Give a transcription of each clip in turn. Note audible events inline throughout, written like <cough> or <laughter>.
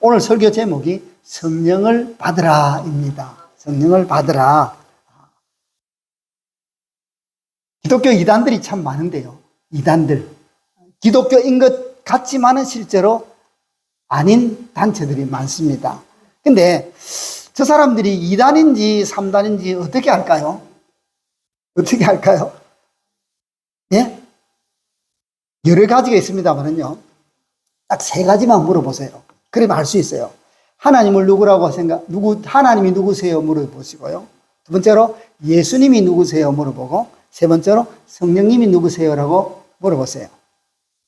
오늘 설교 제목이 성령을 받으라입니다. 성령을 받으라. 기독교 이단들이 참 많은데요. 이단들. 기독교인 것 같지만은 실제로 아닌 단체들이 많습니다. 근데 저 사람들이 이단인지삼단인지 어떻게 할까요? 어떻게 할까요? 예? 여러 가지가 있습니다만은요. 딱 세 가지만 물어보세요. 그러면 알 수 있어요. 하나님을 누구라고 생각, 누구, 하나님이 누구세요? 물어보시고요. 두 번째로 예수님이 누구세요? 물어보고, 세 번째로 성령님이 누구세요라고 물어보세요.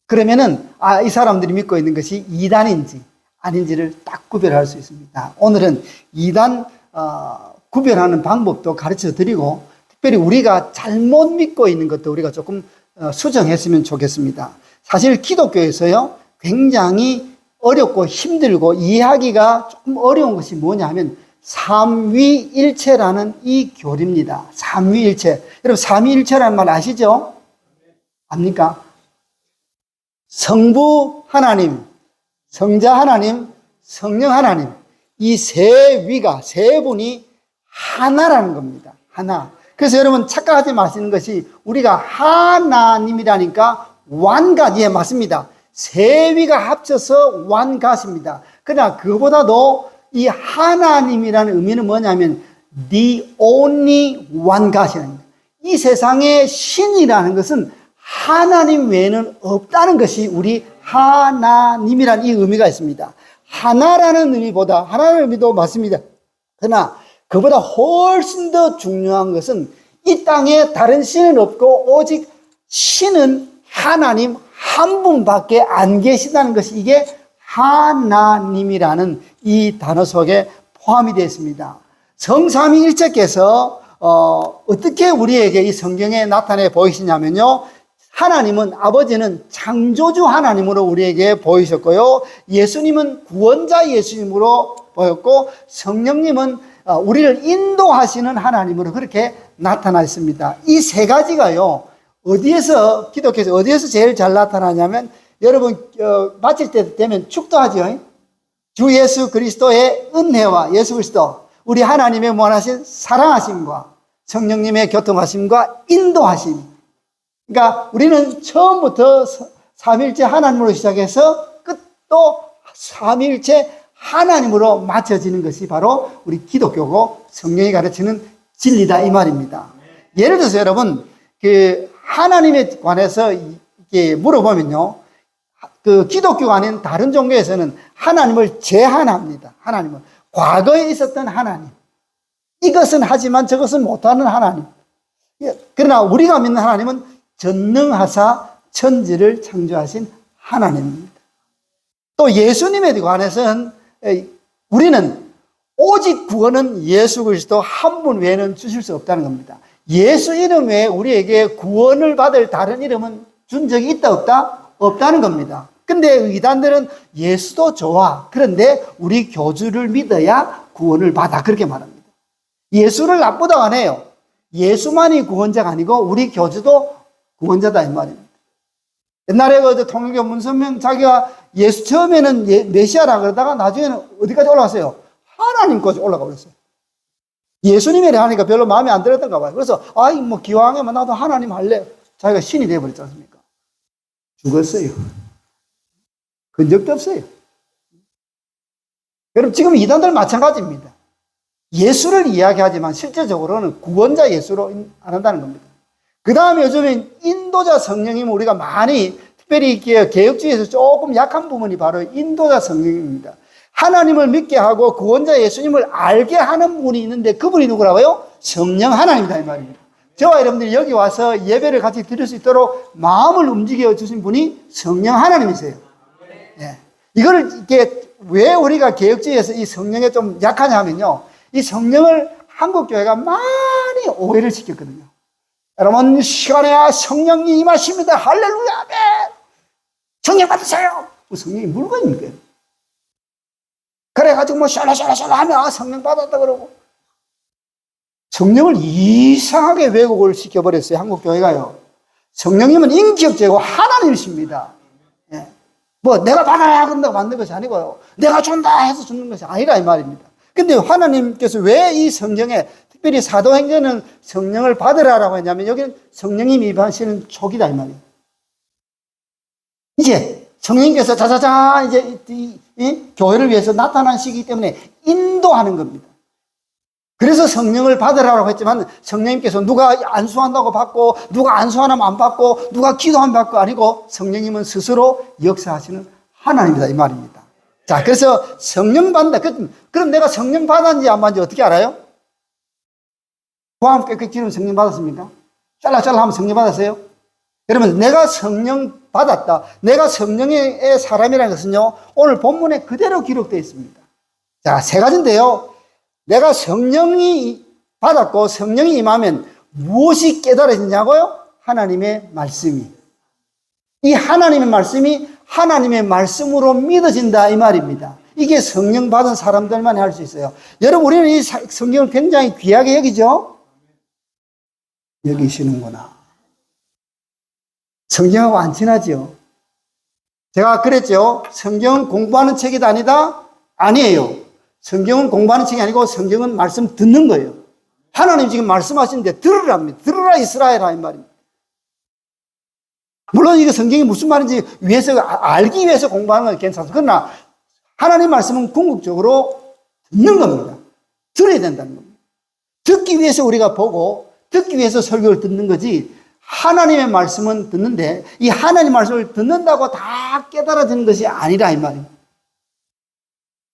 그러면은, 아, 이 사람들이 믿고 있는 것이 이단인지 아닌지를 딱 구별할 수 있습니다. 오늘은 이단, 어, 구별하는 방법도 가르쳐 드리고, 특별히 우리가 잘못 믿고 있는 것도 우리가 조금 어, 수정했으면 좋겠습니다. 사실 기독교에서요, 굉장히 어렵고 힘들고 이해하기가 조금 어려운 것이 뭐냐 하면 삼위일체라는 이 교리입니다. 삼위일체. 여러분, 삼위일체라는 말 아시죠? 압니까? 성부 하나님, 성자 하나님, 성령 하나님. 이 세 위가, 세 분이 하나라는 겁니다. 하나. 그래서 여러분 착각하지 마시는 것이 우리가 하나님이라니까 완가, 예, 맞습니다. 세 위가 합쳐서 완가십니다. 그러나 그보다도 이 하나님이라는 의미는 뭐냐면 the only one God이라는. 이 세상에 신이라는 것은 하나님 외에는 없다는 것이 우리 하나님이라는 이 의미가 있습니다. 하나라는 의미보다 하나라는 의미도 맞습니다. 그러나 그보다 훨씬 더 중요한 것은 이 땅에 다른 신은 없고 오직 신은 하나님 한 분밖에 안 계시다는 것이 이게 하나님이라는 이 단어 속에 포함이 되어 있습니다. 성삼위일체께서 어, 어떻게 우리에게 이 성경에 나타내 보이시냐면요. 하나님은 아버지는 창조주 하나님으로 우리에게 보이셨고요. 예수님은 구원자 예수님으로 보였고 성령님은 어, 우리를 인도하시는 하나님으로 그렇게 나타나 있습니다. 이 세 가지가요. 어디에서 기독교에서 어디에서 제일 잘 나타나냐면 여러분 어, 마칠 때 되면 축도하죠. 주 예수 그리스도의 은혜와 예수 그리스도 우리 하나님의 원하신 사랑하심과 성령님의 교통하심과 인도하심. 그러니까 우리는 처음부터 삼일째 하나님으로 시작해서 끝도 삼일째 하나님으로 맞춰지는 것이 바로 우리 기독교고 성령이 가르치는 진리다 이 말입니다. 예를 들어서 여러분 그 하나님에 관해서 이렇게 물어보면요. 그 기독교가 아닌 다른 종교에서는 하나님을 제한합니다. 하나님을 과거에 있었던 하나님. 이것은 하지만 저것은 못하는 하나님. 예, 그러나 우리가 믿는 하나님은 전능하사 천지를 창조하신 하나님입니다. 또 예수님에 관해서는 우리는 오직 구원은 예수 그리스도 한 분 외에는 주실 수 없다는 겁니다. 예수 이름 외에 우리에게 구원을 받을 다른 이름은 준 적이 있다 없다? 없다는 겁니다. 근데 이단들은 예수도 좋아. 그런데 우리 교주를 믿어야 구원을 받아. 그렇게 말합니다. 예수를 나쁘다고 안 해요. 예수만이 구원자가 아니고 우리 교주도 구원자다 이 말입니다. 옛날에 그 통일교 문선명 자기가 예수 처음에는 예, 메시아라 그러다가 나중에는 어디까지 올라갔어요? 하나님까지 올라가 버렸어요. 예수님이래 하니까 별로 마음에 안 들었던가 봐요. 그래서 아이 뭐 기왕이면 나도 하나님 할래. 자기가 신이 돼 버렸지 않습니까? 죽었어요. 근적도 없어요. 여러분 지금 이단들 마찬가지입니다. 예수를 이야기하지만 실제적으로는 구원자 예수로 안 한다는 겁니다. 그 다음에 요즘엔 인도자 성령이면 우리가 많이 특별히 개혁주의에서 조금 약한 부분이 바로 인도자 성령입니다. 하나님을 믿게 하고 구원자 예수님을 알게 하는 분이 있는데 그분이 누구라고요? 성령 하나님이다 이 말입니다. 저와 여러분들이 여기 와서 예배를 같이 드릴 수 있도록 마음을 움직여 주신 분이 성령 하나님이세요. 예. 이거를 이렇게 왜 우리가 개혁주의에서 이 성령에 좀 약하냐면요. 이 성령을 한국 교회가 많이 오해를 시켰거든요. 여러분 시간에 성령이 임하십니다. 할렐루야. 성령 받으세요. 뭐 성령이 물건입니까? 그래가지고 뭐 샬라샬라샬라 하면 아, 성령 받았다 그러고 성령을 이상하게 왜곡을 시켜버렸어요 한국 교회가요. 성령님은 인격제고 하나님이십니다. 예. 뭐 내가 받아야 한다고 받는 것이 아니고요. 내가 준다 해서 주는 것이 아니라 이 말입니다. 근데 하나님께서 왜 이 성경에 특별히 사도행전은 성령을 받으라라고 했냐면 여기는 성령님이 임하시는 촉이다 이 말이에요. 이제 성령님께서 자자자 이제 이, 교회를 위해서 나타난 시기 때문에 인도하는 겁니다. 그래서 성령을 받으라고 했지만 성령님께서 누가 안수한다고 받고 누가 안수하면 안 받고 누가 기도하면 받고 아니고 성령님은 스스로 역사하시는 하나님이다 이 말입니다. 자 그래서 성령 받는다. 그- 그럼 내가 성령 받았는지 안 받았는지 어떻게 알아요? 구함 깨끗이 기름 성령 받았습니까? 잘라 잘라 하면 성령 받았어요? 여러분 내가 성령 받았다. 내가 성령의 사람이라는 것은요 오늘 본문에 그대로 기록되어 있습니다. 자 세 가지인데요. 내가 성령이 받았고 성령이 임하면 무엇이 깨달아지냐고요? 하나님의 말씀이. 이 하나님의 말씀이 하나님의 말씀으로 믿어진다 이 말입니다. 이게 성령 받은 사람들만 할 수 있어요. 여러분 우리는 이 사- 성경을 굉장히 귀하게 여기죠? 여기시는구나. 성경하고 안 친하죠? 제가 그랬죠? 성경은 공부하는 책이 아니다? 아니에요. 성경은 공부하는 책이 아니고 성경은 말씀 듣는 거예요. 하나님 지금 말씀하시는데 들으랍니다. 들으라 이스라엘아 이 말입니다. 물론 이게 성경이 무슨 말인지 위해서 아- 알기 위해서 공부하는 건 괜찮습니다. 그러나 하나님 말씀은 궁극적으로 듣는 겁니다. 들어야 된다는 겁니다. 듣기 위해서 우리가 보고 듣기 위해서 설교를 듣는 거지 하나님의 말씀은 듣는데 이 하나님 말씀을 듣는다고 다 깨달아지는 것이 아니라 이 말입니다.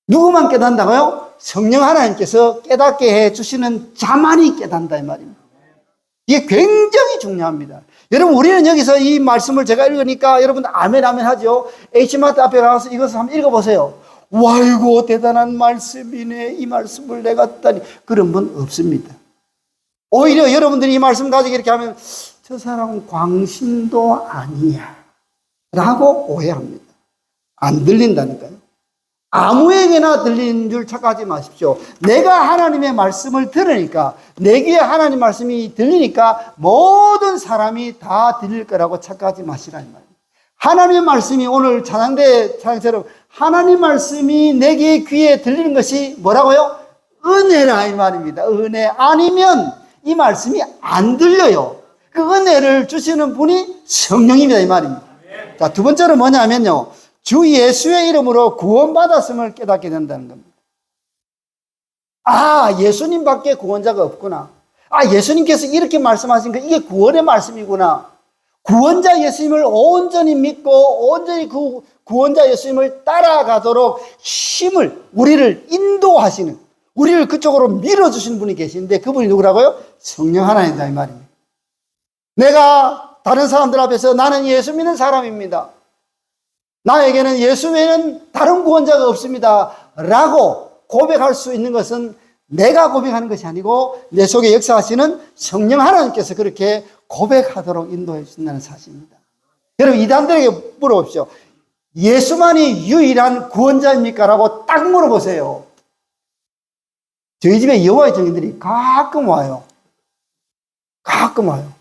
누구만 깨닫는다고요? 성령 하나님께서 깨닫게 해 주시는 자만이 깨닫는다 이 말입니다. 이게 굉장히 중요합니다. 여러분 우리는 여기서 이 말씀을 제가 읽으니까 여러분 아멘 아멘 하죠. H마트 앞에 가서 이것을 한번 읽어보세요. 와이고 대단한 말씀이네 이 말씀을 내가 듣다니 그런 분 없습니다. 오히려 여러분들이 이 말씀 가지고 이렇게 하면 저 사람은 광신도 아니야 라고 오해합니다. 안 들린다니까요. 아무에게나 들리는 줄 착각하지 마십시오. 내가 하나님의 말씀을 들으니까, 내 귀에 하나님 말씀이 들리니까 모든 사람이 다 들릴 거라고 착각하지 마시라, 이 말이에요. 하나님의 말씀이 오늘 찬양대 찬양처럼 하나님 말씀이 내 귀에 귀에 들리는 것이 뭐라고요? 은혜라, 이 말입니다. 은혜 아니면 이 말씀이 안 들려요. 그 은혜를 주시는 분이 성령입니다, 이 말입니다. 자, 두 번째로 뭐냐면요. 주 예수의 이름으로 구원받았음을 깨닫게 된다는 겁니다. 아, 예수님 밖에 구원자가 없구나. 아, 예수님께서 이렇게 말씀하신 거 이게 구원의 말씀이구나. 구원자 예수님을 온전히 믿고 온전히 그 구원자 예수님을 따라가도록 힘을 우리를 인도하시는 우리를 그쪽으로 밀어주시는 분이 계시는데 그분이 누구라고요? 성령 하나님이다 이 말입니다. 내가 다른 사람들 앞에서 나는 예수 믿는 사람입니다. 나에게는 예수 외에는 다른 구원자가 없습니다. 라고 고백할 수 있는 것은 내가 고백하는 것이 아니고 내 속에 역사하시는 성령 하나님께서 그렇게 고백하도록 인도해 주신다는 사실입니다. 여러분, 이단들에게 물어보십시오. 예수만이 유일한 구원자입니까? 라고 딱 물어보세요. 저희 집에 여호와의 증인들이 가끔 와요. 가끔 와요.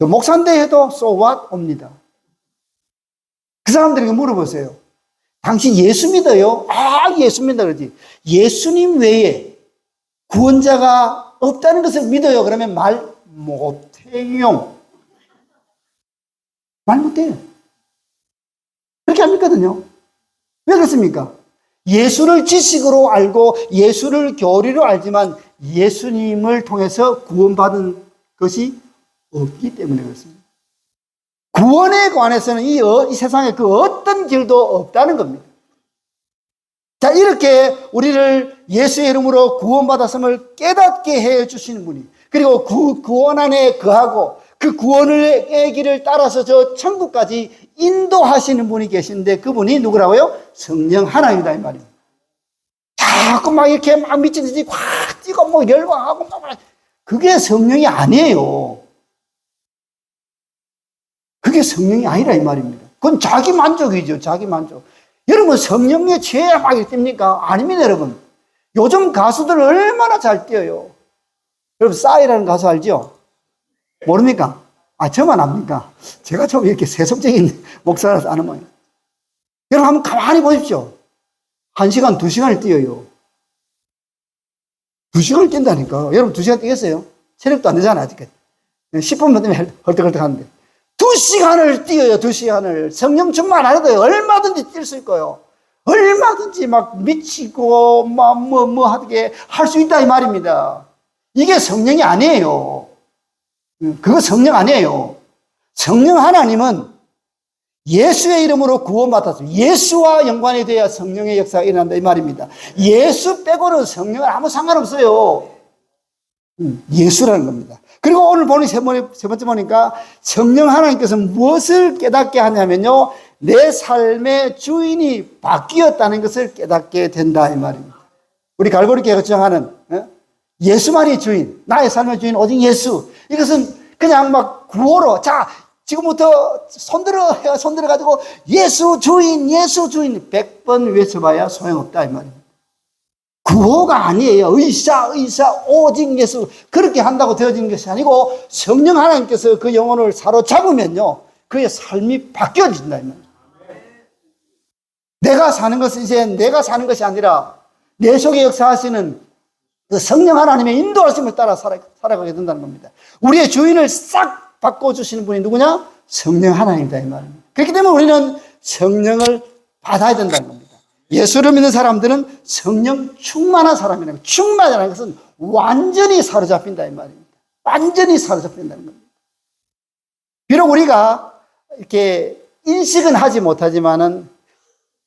그 목사인데 해도 so what? 옵니다. 그 사람들에게 물어보세요. 당신 예수 믿어요? 아, 예수 믿다 그러지. 예수님 외에 구원자가 없다는 것을 믿어요. 그러면 말 못해요. 말 못해요. 그렇게 안 믿거든요. 왜 그렇습니까? 예수를 지식으로 알고 예수를 교리로 알지만 예수님을 통해서 구원받은 것이 없기 때문에 그렇습니다. 구원에 관해서는 이, 어- 이 세상에 그 어떤 길도 없다는 겁니다. 자, 이렇게 우리를 예수의 이름으로 구원받았음을 깨닫게 해 주시는 분이, 그리고 구, 구원 안에 거하고 그 구원의 길을 따라서 저 천국까지 인도하시는 분이 계신데 그분이 누구라고요? 성령 하나님이다, 이 말입니다. 자꾸 막 이렇게 막 미친 듯이 확 뛰고 뭐 열광하고 막 그게 성령이 아니에요. 그게 성령이 아니라 이 말입니다. 그건 자기 만족이죠. 자기 만족. 여러분 성령에 취해 막 뜁니까? 아닙니다, 여러분. 요즘 가수들 얼마나 잘 뛰어요. 여러분 싸이라는 가수 알죠? 모릅니까? 아, 저만 압니까? 제가 좀 이렇게 세속적인 <laughs> 목사라서 아는 모양. 여러분 한번 가만히 보십시오. 한 시간, 두 시간을 뛰어요. 두 시간을 뛴다니까. 여러분 두 시간 뛰겠어요? 체력도 안 되잖아, 아직까지. 10분만 뛰면 헐떡헐떡 하는데. 두 시간을 뛰어요, 두 시간을. 성령 충만 안 해도 얼마든지 뛸 수 있고요. 얼마든지 막 미치고, 막 뭐, 뭐 하게 할 수 있다, 이 말입니다. 이게 성령이 아니에요. 그거 성령 아니에요. 성령 하나님은 예수의 이름으로 구원받았습니다. 예수와 연관이 돼야 성령의 역사가 일어난다 이 말입니다. 예수 빼고는 성령은 아무 상관없어요. 음, 예수라는 겁니다. 그리고 오늘 보니 세, 번째 보니까 성령 하나님께서 무엇을 깨닫게 하냐면요. 내 삶의 주인이 바뀌었다는 것을 깨닫게 된다 이 말입니다. 우리 갈보리 교회가 주장하는 어? 예수만이 주인, 나의 삶의 주인 오직 예수. 이것은 그냥 막 구호로 자 지금부터 손들어 손들어 가지고 예수 주인, 예수 주인 100번 외쳐봐야 소용없다 이 말입니다. 구호가 아니에요. 의사, 의사, 오직 예수. 그렇게 한다고 되어진 것이 아니고 성령 하나님께서 그 영혼을 사로잡으면요. 그의 삶이 바뀌어진다. 이. 내가 사는 것은 이제 내가 사는 것이 아니라 내 속에 역사하시는 그 성령 하나님의 인도하심을 따라 살아, 살아가게 된다는 겁니다. 우리의 주인을 싹 바꿔주시는 분이 누구냐? 성령 하나님이다. 이 말입니다. 그렇기 때문에 우리는 성령을 받아야 된다는 겁니다. 예수를 믿는 사람들은 성령 충만한 사람이라는 충만이라는 것은 완전히 사로잡힌다 이 말입니다. 완전히 사로잡힌다는 겁니다. 비록 우리가 이렇게 인식은 하지 못하지만은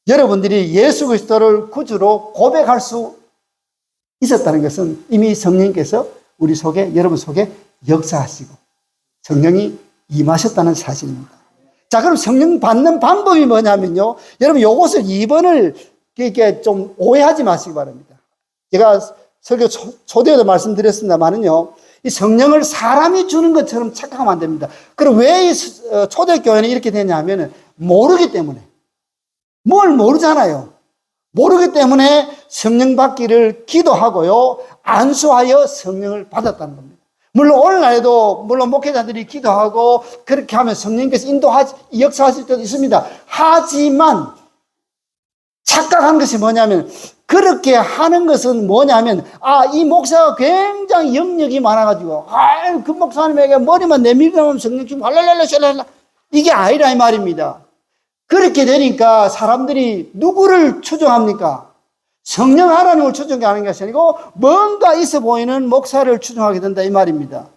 여러분들이 예수 그리스도를 구주로 고백할 수 있었다는 것은 이미 성령께서 우리 속에 여러분 속에 역사하시고 성령이 임하셨다는 사실입니다. 자, 그럼 성령 받는 방법이 뭐냐면요. 여러분, 요것을 2번을 이렇게 좀 오해하지 마시기 바랍니다. 제가 설교 초, 초대에도 말씀드렸습니다만은요. 이 성령을 사람이 주는 것처럼 착각하면 안 됩니다. 그럼 왜 이 초대교회는 이렇게 되냐면은 모르기 때문에. 뭘 모르잖아요. 모르기 때문에 성령 받기를 기도하고요. 안수하여 성령을 받았다는 겁니다. 물론 오늘날에도 물론 목회자들이 기도하고 그렇게 하면 성령께서 인도하지 역사하실 때도 있습니다. 하지만 착각한 것이 뭐냐면 그렇게 하는 것은 뭐냐면 아 이 목사가 굉장히 영역이 많아가지고 아그 목사님에게 머리만 내밀면 성령 좀 할랄랄라 샬랄라 이게 아니라 이 말입니다. 그렇게 되니까 사람들이 누구를 추종합니까? 성령 하나님을 추종하는 것이 아니고 뭔가 있어 보이는 목사를 추종하게 된다 이 말입니다.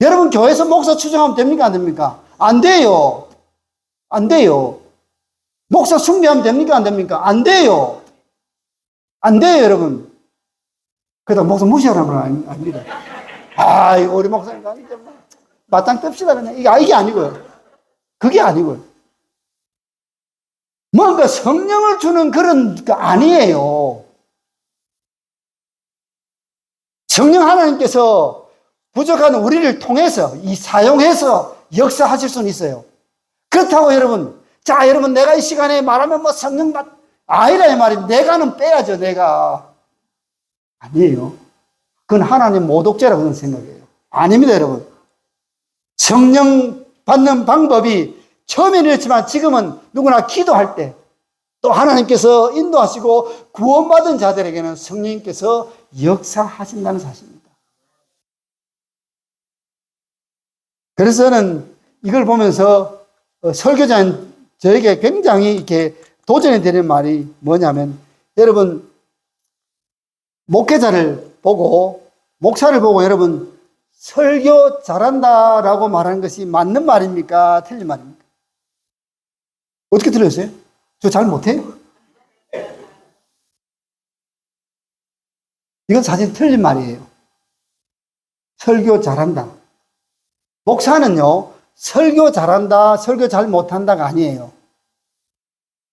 여러분 교회에서 목사 추종하면 됩니까 안 됩니까? 안 돼요. 안 돼요. 목사 숭배하면 됩니까 안 됩니까? 안 돼요. 안 돼요 여러분. 그러다 목사 무시하라는 건 아닙니다. 아 우리 목사님 이제 뭐 맞짱 뜹시다 그냥 아, 이게 아니고요. 그게 아니고요. 뭔가 성령을 주는 그런 거 아니에요. 성령 하나님께서 부족한 우리를 통해서 이 사용해서 역사하실 수는 있어요. 그렇다고 여러분, 자 여러분 내가 이 시간에 말하면 뭐 성령 받 아니라 이 말이 내가는 빼야죠 내가 아니에요. 그건 하나님 모독죄라고 생각해요. 아닙니다 여러분. 성령 받는 방법이 처음에는 이랬지만 지금은 누구나 기도할 때 또 하나님께서 인도하시고 구원받은 자들에게는 성령님께서 역사하신다는 사실입니다. 그래서 저는 이걸 보면서 어, 설교자인 저에게 굉장히 이렇게 도전이 되는 말이 뭐냐면 여러분 목회자를 보고 목사를 보고 여러분 설교 잘한다라고 말하는 것이 맞는 말입니까? 틀린 말입니까? 어떻게 들렸어요? 저 잘 못해요? 이건 사실 틀린 말이에요. 설교 잘한다. 목사는요, 설교 잘한다, 설교 잘 못한다가 아니에요.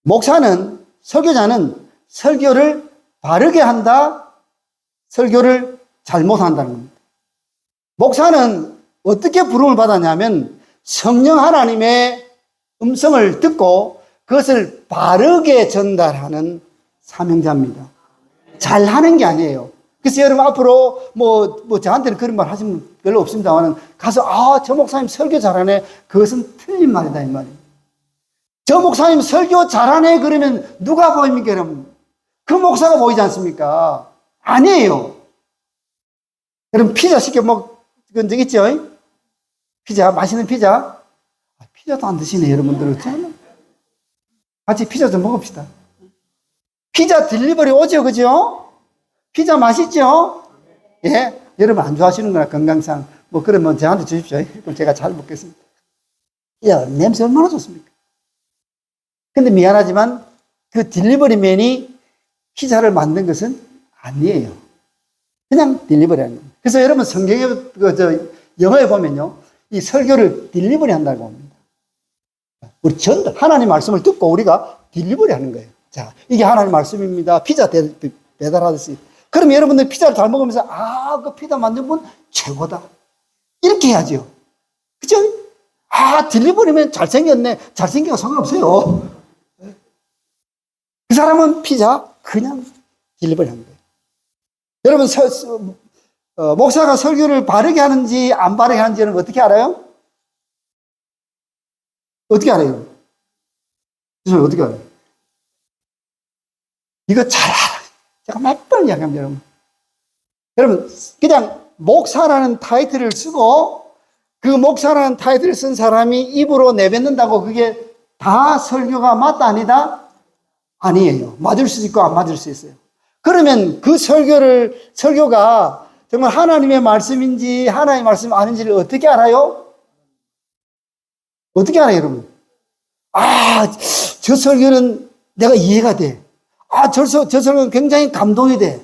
목사는, 설교자는 설교를 바르게 한다, 설교를 잘못한다는 겁니다. 목사는 어떻게 부름을 받았냐면 성령 하나님의 음성을 듣고 그것을 바르게 전달하는 사명자입니다. 잘하는 게 아니에요. 그래서 여러분 앞으로 뭐, 뭐 저한테는 그런 말 하시면 별로 없습니다만 가서 아, 저 목사님 설교 잘하네. 그것은 틀린 말이다, 이 말이에요. 저 목사님 설교 잘하네. 그러면 누가 보입니까, 여러분? 그 목사가 보이지 않습니까? 아니에요. 여러분 피자 시켜 먹은 적 있죠? 피자, 맛있는 피자. 아, 피자도 안 드시네, 여러분들. 어쩌나? 같이 피자 좀 먹읍시다. 피자 딜리버리 오죠, 그죠? 피자 맛있죠? 예? 여러분 안 좋아하시는구나, 건강상. 뭐, 그러면 저한테 주십시오. <laughs> 그럼 제가 잘 먹겠습니다. 야, 냄새 얼마나 좋습니까? 근데 미안하지만 그 딜리버리맨이 피자를 만든 것은 아니에요. 그냥 딜리버리 하는 거예요. 그래서 여러분 성경에, 그, 저, 영어에 보면요. 이 설교를 딜리버리 한다고 합니다. 우리 전도, 하나님 말씀을 듣고 우리가 딜리버리 하는 거예요. 자, 이게 하나님 말씀입니다. 피자 대, 배달하듯이. 그럼 여러분들 피자를 잘 먹으면서, 아, 그 피자 만든 분 최고다. 이렇게 해야죠. 그죠? 아, 딜리버리면 잘생겼네. 잘생기고 상관없어요. 그 사람은 피자 그냥 딜리버리 하는 거예요. 여러분, 서, 어, 목사가 설교를 바르게 하는지 안 바르게 하는지는 어떻게 알아요? 어떻게 알아요? 어떻게 알아요? 이거 잘. 제가 몇 번 이야기합니다, 여러분. 여러분, 그냥 목사라는 타이틀을 쓰고 그 목사라는 타이틀을 쓴 사람이 입으로 내뱉는다고 그게 다 설교가 맞다 아니다? 아니에요. 맞을 수 있고 안 맞을 수 있어요. 그러면 그 설교를, 설교가 정말 하나님의 말씀인지 하나님의 말씀 아닌지를 어떻게 알아요? 어떻게 알아요, 여러분? 아, 저 설교는 내가 이해가 돼. 아, 저, 설- 저 설교는 굉장히 감동이 돼.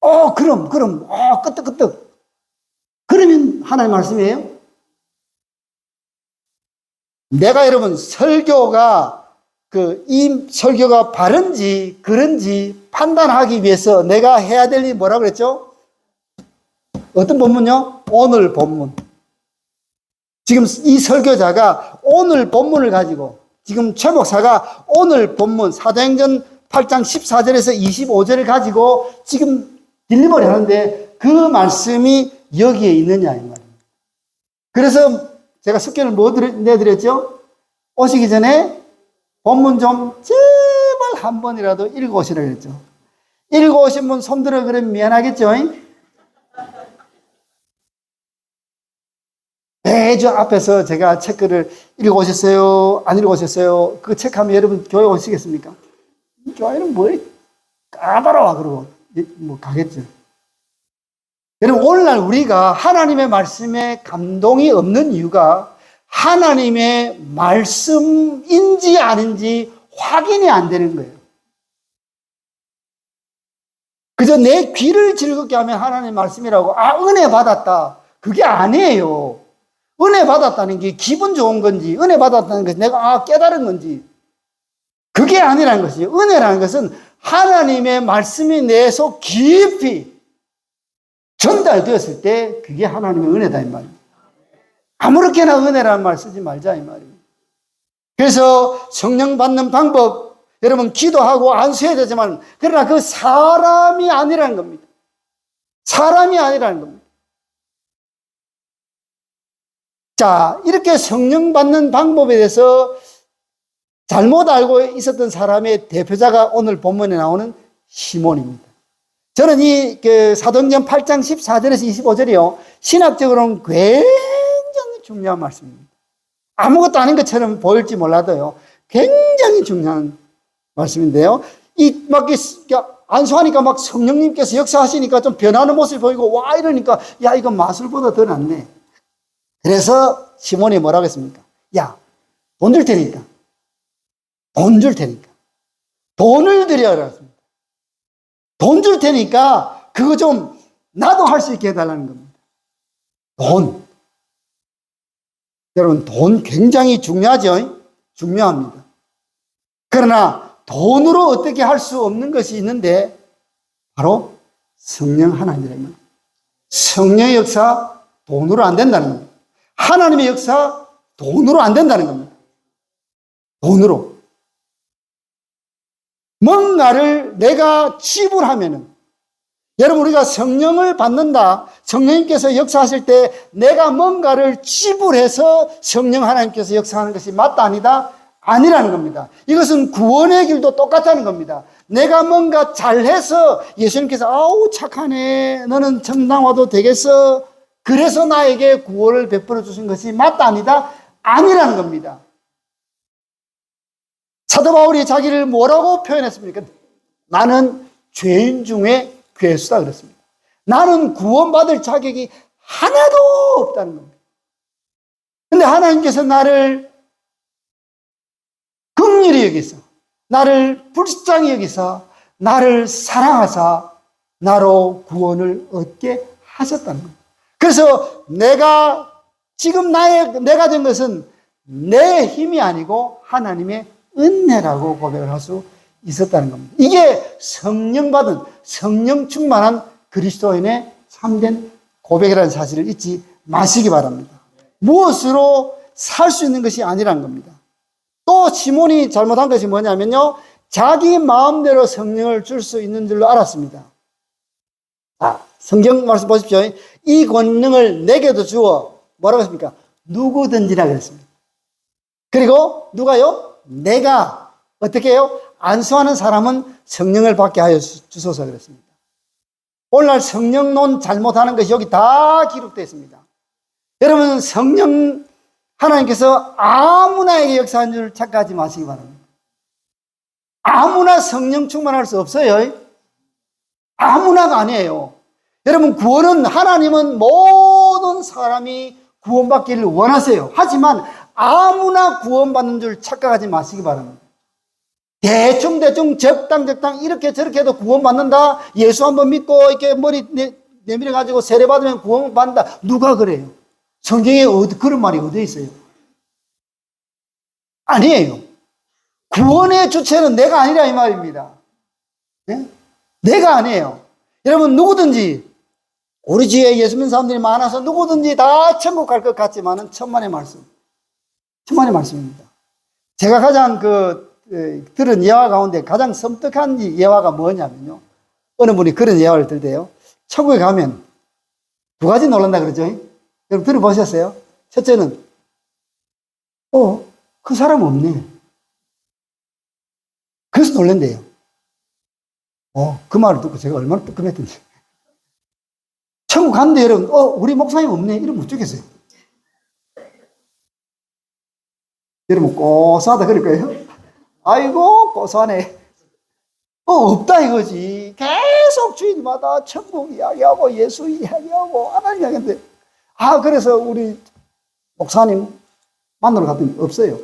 어, 그럼, 그럼, 어, 끄떡끄떡. 그러면 하나님 말씀이에요? 내가 여러분, 설교가, 그, 이 설교가 바른지, 그런지 판단하기 위해서 내가 해야 될 일이 뭐라고 그랬죠? 어떤 본문요? 오늘 본문. 지금 이 설교자가 오늘 본문을 가지고 지금 최 목사가 오늘 본문 사도행전 8장 14절에서 25절을 가지고 지금 딜리버리 하는데 그 말씀이 여기에 있느냐 이 말입니다. 그래서 제가 숙제를 뭐 내드렸죠? 오시기 전에 본문 좀 제발 한 번이라도 읽어오시라 그랬죠. 읽어오신 분 손들어 그러면 미안하겠죠? 매주 앞에서 제가 체크를 읽어오셨어요? 안 읽어오셨어요? 그 체크하면 여러분 교회 오시겠습니까? 이 교회는 뭐 까다로워 그러고 뭐 가겠죠. 여러분 오늘날 우리가 하나님의 말씀에 감동이 없는 이유가 하나님의 말씀인지 아닌지 확인이 안 되는 거예요. 그저 내 귀를 즐겁게 하면 하나님 말씀이라고 아 은혜 받았다. 그게 아니에요. 은혜 받았다는 게 기분 좋은 건지, 은혜 받았다는 것이 내가 아, 깨달은 건지, 그게 아니라는 것이요. 은혜라는 것은 하나님의 말씀이 내 속 깊이 전달되었을 때 그게 하나님의 은혜다, 이 말이에요. 아무렇게나 은혜라는 말 쓰지 말자, 이 말이에요. 그래서 성령 받는 방법, 여러분 기도하고 안수해야 되지만, 그러나 그 사람이 아니라는 겁니다. 사람이 아니라는 겁니다. 자, 이렇게 성령 받는 방법에 대해서 잘못 알고 있었던 사람의 대표자가 오늘 본문에 나오는 시몬입니다. 저는 이 그 사도행전 8장 14절에서 25절이요. 신학적으로는 굉장히 중요한 말씀입니다. 아무것도 아닌 것처럼 보일지 몰라도요. 굉장히 중요한 말씀인데요. 이막 안수하니까 막 성령님께서 역사하시니까 좀 변하는 모습을 보이고 와 이러니까 야 이거 마술보다 더 낫네. 그래서 시몬이 뭐라고 했습니까? 야, 돈 줄 테니까. 돈 줄 테니까. 돈을 드려라. 돈 줄 테니까 그거 좀 나도 할 수 있게 해달라는 겁니다. 돈. 여러분, 돈 굉장히 중요하죠? 중요합니다. 그러나 돈으로 어떻게 할 수 없는 것이 있는데 바로 성령 하나님이라는 성령의 역사 돈으로 안 된다는 겁니다. 하나님의 역사 돈으로 안 된다는 겁니다. 돈으로. 뭔가를 내가 지불하면은 여러분, 우리가 성령을 받는다. 성령님께서 역사하실 때 내가 뭔가를 지불해서 성령 하나님께서 역사하는 것이 맞다, 아니다? 아니라는 겁니다. 이것은 구원의 길도 똑같다는 겁니다. 내가 뭔가 잘해서 예수님께서 아우 착하네 너는 정당 와도 되겠어 그래서 나에게 구원을 베풀어 주신 것이 맞다 아니다 아니라는 겁니다. 사도 바울이 자기를 뭐라고 표현했습니까? 나는 죄인 중에 괴수다 그랬습니다. 나는 구원받을 자격이 하나도 없다는 겁니다. 근데 하나님께서 나를 긍휼히 여기서 나를 불쌍히 여기서 나를 사랑하사 나로 구원을 얻게 하셨다는 겁니다. 그래서 내가 지금 나의 내가 된 것은 내 힘이 아니고 하나님의 은혜라고 고백을 할 수 있었다는 겁니다. 이게 성령 받은 성령 충만한 그리스도인의 참된 고백이라는 사실을 잊지 마시기 바랍니다. 무엇으로 살 수 있는 것이 아니라는 겁니다. 또 시몬이 잘못한 것이 뭐냐면요. 자기 마음대로 성령을 줄 수 있는 줄로 알았습니다. 아, 성경 말씀 보십시오. 이 권능을 내게도 주어 뭐라고 했습니까? 누구든지라 그랬습니다. 그리고 누가요? 내가 어떻게 해요? 안수하는 사람은 성령을 받게 하여 주- 주소서 그랬습니다. 오늘날 성령론 잘못하는 것이 여기 다 기록되어 있습니다. 여러분 성령 하나님께서 아무나에게 역사한 줄 착각하지 마시기 바랍니다. 아무나 성령 충만할 수 없어요. 아무나가 아니에요. 여러분 구원은 하나님은 모든 사람이 구원받기를 원하세요. 하지만 아무나 구원받는 줄 착각하지 마시기 바랍니다. 대충 대충 적당 적당 이렇게 저렇게 해도 구원받는다. 예수 한번 믿고 이렇게 머리 내, 내밀어 가지고 세례 받으면 구원받는다. 누가 그래요? 성경에 어디 그런 말이 어디 있어요? 아니에요. 구원의 주체는 내가 아니라 이 말입니다. 예? 내가 아니에요. 여러분 누구든지 우리 지에 예수 믿는 사람들이 많아서 누구든지 다 천국 갈 것 같지만은 천만의 말씀. 천만의 말씀입니다. 제가 가장 그 에, 들은 예화 가운데 가장 섬뜩한 이 예화가 뭐냐면요. 어느 분이 그런 예화를 들대요. 천국에 가면 두 가지 놀란다 그러죠. 여러분 들어보셨어요? 첫째는 어, 그 사람 없네. 그래서 놀란대요. 어, 그 말을 듣고 제가 얼마나 뜨끔했던지. 천국 갔는데 여러분, 어, 우리 목사님 없네. 이러면 어쩌겠어요? 여러분, 고소하다 그럴 거예요? 아이고, 고소하네. 어, 없다 이거지. 계속 주일마다 천국 이야기하고 예수 이야기하고 하나님 이야기하는데, 아, 그래서 우리 목사님 만나러 갔더니 없어요.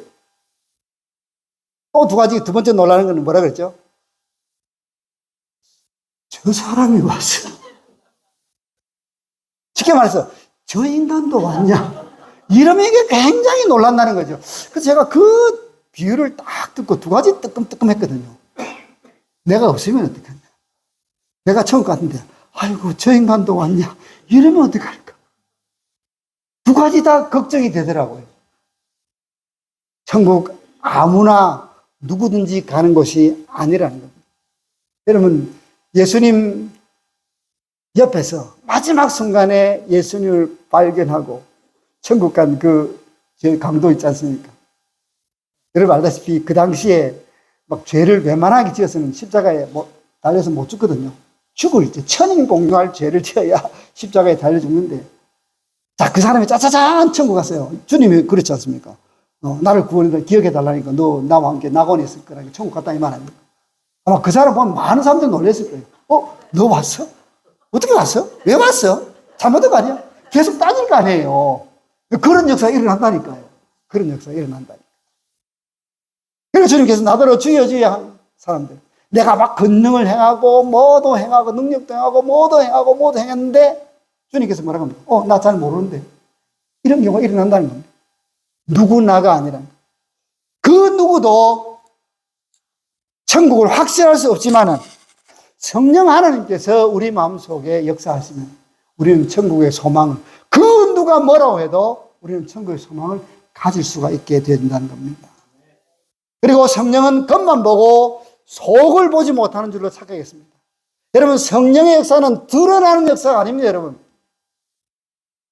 또 두 가지, 두 번째 놀라는 거는 뭐라 그랬죠? 저 사람이 왔어. 쉽게 말해서, 저 인간도 왔냐? 이러면 이게 굉장히 놀란다는 거죠. 그래서 제가 그 비유를 딱 듣고 두 가지 뜨끔뜨끔 했거든요. 내가 없으면 어떡하냐? 내가 처음 갔는데, 아이고, 저 인간도 왔냐? 이러면 어떡할까? 두 가지 다 걱정이 되더라고요. 천국 아무나 누구든지 가는 곳이 아니라는 겁니다. 여러분, 예수님 옆에서 마지막 순간에 예수님을 발견하고 천국 간 그 강도 있지 않습니까? 여러분 알다시피 그 당시에 막 죄를 웬만하게 지었으면 십자가에 뭐 달려서 못 죽거든요. 죽을 때 천인 공유할 죄를 지어야 <laughs> 십자가에 달려 죽는데 자, 그 사람이 짜자잔 천국 갔어요. 주님이 그렇지 않습니까? 어, 나를 구원해 기억해 달라니까 너 나와 함께 낙원에 있을 거라니까 천국 갔다 이말 아닙니까? 아마 그 사람 보면 많은 사람들이 놀랐을 거예요. 어? 너 왔어? 어떻게 왔어? 왜 왔어? 잘못한 거 아니야? 계속 따질 거 아니에요. 그런 역사가 일어난다니까요. 그런 역사가 일어난다니까. 그래서 주님께서 나더러 주여 주여 한 사람들. 내가 막 권능을 행하고 뭐도 행하고 능력도 행하고 뭐도 행하고 뭐도 행했는데 주님께서 뭐라고 합니까? 어, 나 잘 모르는데. 이런 경우가 일어난다는 겁니다. 누구나가 아니라. 그 누구도 천국을 확실할 수 없지만은 성령 하나님께서 우리 마음속에 역사하시면 우리는 천국의 소망을 그 누가 뭐라고 해도 우리는 천국의 소망을 가질 수가 있게 된다는 겁니다. 그리고 성령은 겉만 보고 속을 보지 못하는 줄로 착각했습니다. 여러분, 성령의 역사는 드러나는 역사가 아닙니다, 여러분.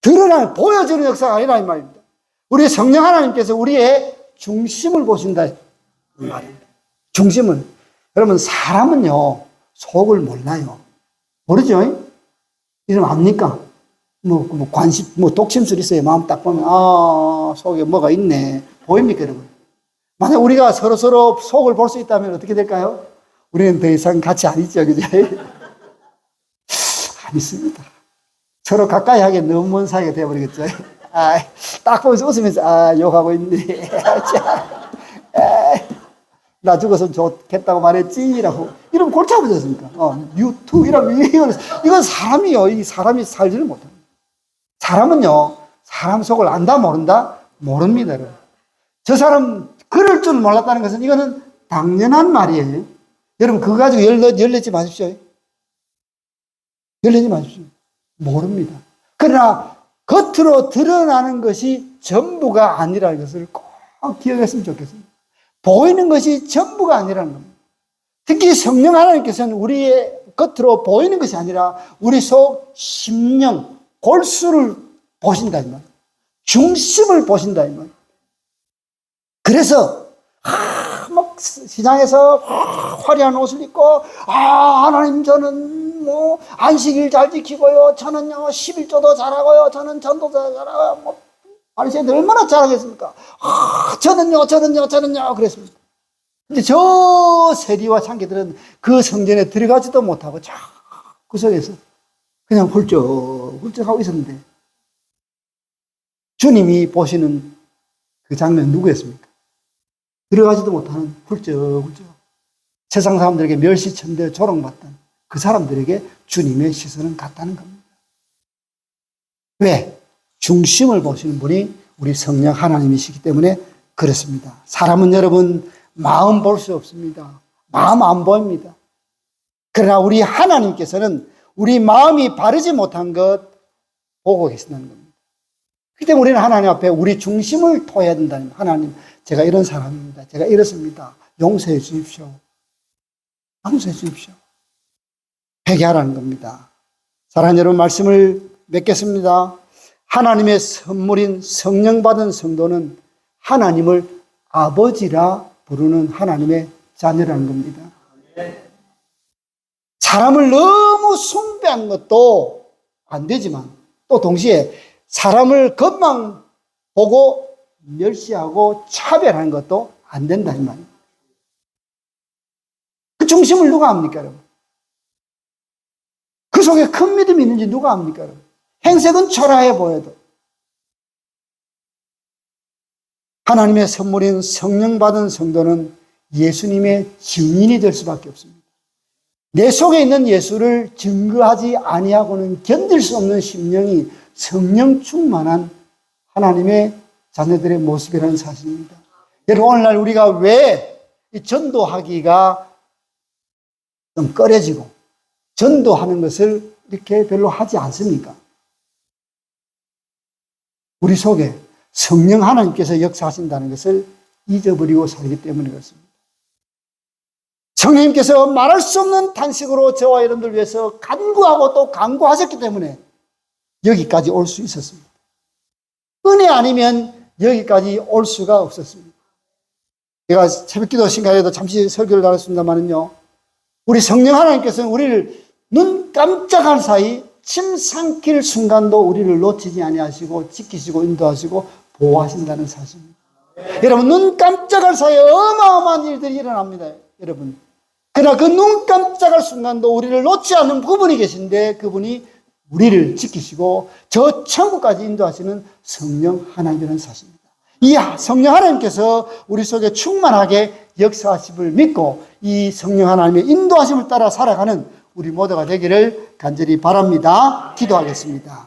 드러나는, 보여주는 역사가 아니라 이 말입니다. 우리 성령 하나님께서 우리의 중심을 보신다. 이 말입니다. 중심을. 여러분, 사람은요, 속을 몰라요. 모르죠? 이름 압니까? 뭐, 뭐, 관심, 뭐, 독심술 있어요. 마음 딱 보면, 아, 속에 뭐가 있네. 보입니까, 여러분? 만약 우리가 서로 서로 속을 볼 수 있다면 어떻게 될까요? 우리는 더 이상 같이 안 있죠, 그죠? <laughs> 안 있습니다. 서로 가까이 하게 너무 먼 사이가 되어버리겠죠. 아, 딱 보면서 웃으면서, 아, 욕하고 있네. <laughs> 자, 에이, 나 죽었으면 좋겠다고 말했지. 라고. 이러면 골치 아프지 습니까 어, 유튜브, 이러면, 이건, 사람이요. 이 사람이 살지를 못합니다. 사람은요, 사람 속을 안다, 모른다? 모릅니다. 저 사람, 그럴 줄 몰랐다는 것은 이거는 당연한 말이에요. 여러분, 그거 가지고 열리지 마십시오. 열리지 마십시오. 모릅니다. 그러나 겉으로 드러나는 것이 전부가 아니라는 것을 꼭 기억했으면 좋겠습니다. 보이는 것이 전부가 아니라는 겁니다. 특히 성령 하나님께서는 우리의 겉으로 보이는 것이 아니라 우리 속 심령, 골수를 보신다 이 말. 중심을 보신다 이 말. 그래서 아, 막 시장에서 아, 화려한 옷을 입고 아 하나님 저는 뭐 안식일 잘 지키고요. 저는요 11조도 잘하고요. 저는 전도도 잘하고요. 뭐 바리새인들 얼마나 잘하겠습니까? 아 저는요 저는요 저는요. 그랬습니다 근데 저 세리와 창기들은 그 성전에 들어가지도 못하고 저 구석에서 그냥 훌쩍 훌쩍 하고 있었는데 주님이 보시는 그 장면 누구였습니까? 들어가지도 못하는 훌쩍훌쩍 세상 사람들에게 멸시천대 조롱받던 그 사람들에게 주님의 시선은 같다는 겁니다. 왜? 중심을 보시는 분이 우리 성령 하나님이시기 때문에 그렇습니다. 사람은 여러분 마음 볼 수 없습니다. 마음 안 보입니다. 그러나 우리 하나님께서는 우리 마음이 바르지 못한 것 보고 계신다는 겁니다. 때문에 우리는 하나님 앞에 우리 중심을 토해야 된다는 하나님, 제가 이런 사람입니다. 제가 이렇습니다. 용서해 주십시오. 용서해 주십시오. 회개하라는 겁니다. 사랑하는 여러분 말씀을 맺겠습니다. 하나님의 선물인 성령 받은 성도는 하나님을 아버지라 부르는 하나님의 자녀라는 겁니다. 사람을 너무 숭배한 것도 안 되지만 또 동시에 사람을 겉만 보고 멸시하고 차별하는 것도 안 된다 이 말이에요. 그 중심을 누가 압니까, 여러분? 그 속에 큰 믿음이 있는지 누가 압니까, 여러분? 행색은 초라해 보여도 하나님의 선물인 성령 받은 성도는 예수님의 증인이 될 수밖에 없습니다. 내 속에 있는 예수를 증거하지 아니하고는 견딜 수 없는 심령이 성령 충만한 하나님의 자녀들의 모습이라는 사실입니다. 여러분, 오늘날 우리가 왜이 전도하기가 좀 꺼려지고 전도하는 것을 이렇게 별로 하지 않습니까? 우리 속에 성령 하나님께서 역사하신다는 것을 잊어버리고 살기 때문에 그렇습니다. 성령님께서 말할 수 없는 탄식으로 저와 여러분들 위해서 간구하고 또 간구하셨기 때문에 여기까지 올 수 있었습니다. 은혜 아니면 여기까지 올 수가 없었습니다. 제가 새벽 기도 시간에도 잠시 설교를 나눴습니다만은요, 우리 성령 하나님께서는 우리를 눈 깜짝할 사이 침 삼킬 순간도 우리를 놓치지 아니하시고 지키시고 인도하시고 보호하신다는 사실입니다. 여러분 눈 깜짝할 사이에 어마어마한 일들이 일어납니다. 여러분. 그러나 그 눈 깜짝할 순간도 우리를 놓지 않는 그분이 계신데 그분이 우리를 지키시고 저 천국까지 인도하시는 성령 하나님이라는 사실입니다. 이 성령 하나님께서 우리 속에 충만하게 역사하심을 믿고 이 성령 하나님의 인도하심을 따라 살아가는 우리 모두가 되기를 간절히 바랍니다. 기도하겠습니다.